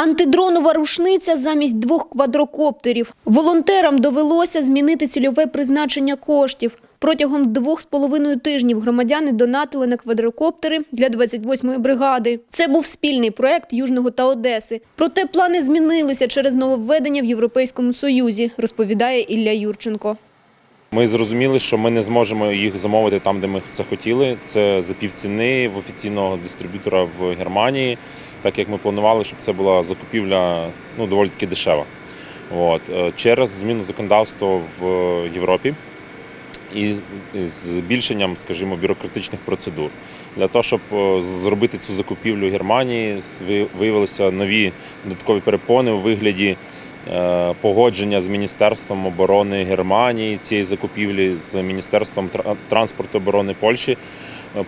Антидронова рушниця замість двох квадрокоптерів. Волонтерам довелося змінити цільове призначення коштів. Протягом двох з половиною тижнів громадяни донатили на квадрокоптери для 28-ї бригади. Це був спільний проект Южного та Одеси. Проте плани змінилися через нововведення в Європейському Союзі, розповідає Ілля Юрченко. Ми зрозуміли, що ми не зможемо їх замовити там, де ми це хотіли. Це за півціни в офіційного дистриб'ютора в Германії, так як ми планували, щоб це була закупівля ну, доволі таки дешева. От. Е, Через зміну законодавства в Європі і з- збільшенням, скажімо, бюрократичних процедур. Для того, щоб е, зробити цю закупівлю в Германії, виявилися нові додаткові перепони у вигляді е, погодження з Міністерством оборони Германії цієї закупівлі, з Міністерством транспорту оборони Польщі е,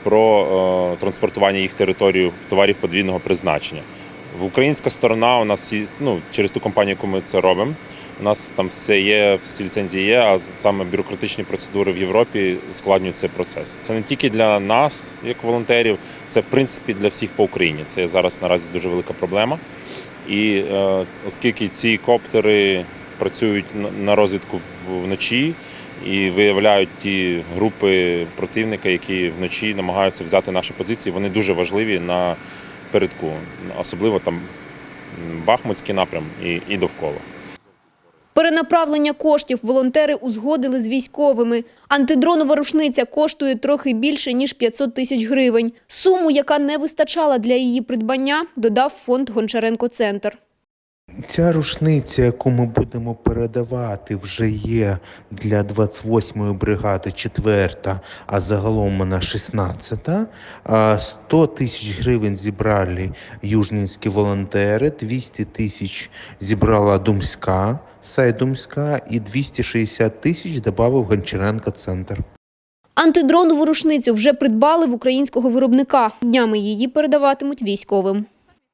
про е, транспортування їх територію товарів подвійного призначення. В українська сторона у нас ну, через ту компанію, яку ми це робимо. У нас там все є, всі ліцензії є, а саме бюрократичні процедури в Європі ускладнюють цей процес. Це не тільки для нас, як волонтерів, це в принципі для всіх по Україні. Це зараз наразі дуже велика проблема. І е, оскільки ці коптери працюють на- розвідку вночі і виявляють ті групи противника, які вночі намагаються взяти наші позиції, вони дуже важливі на передку, особливо там Бахмутський напрям і, і довкола. Перенаправлення коштів волонтери узгодили з військовими. Антидронова рушниця коштує трохи більше, ніж 500 тисяч гривень. Суму, яка не вистачала для її придбання, додав фонд Гончаренко-Центр. Ця рушниця, яку ми будемо передавати, вже є для 28-ї бригади 4, а загалом вона 16-та. 100 тисяч гривень зібрали южнінські волонтери, 200 тисяч зібрала Думська, сайт Думська і 260 тисяч додав Гончаренко Центр. Антидронову рушницю вже придбали в українського виробника. Днями її передаватимуть військовим.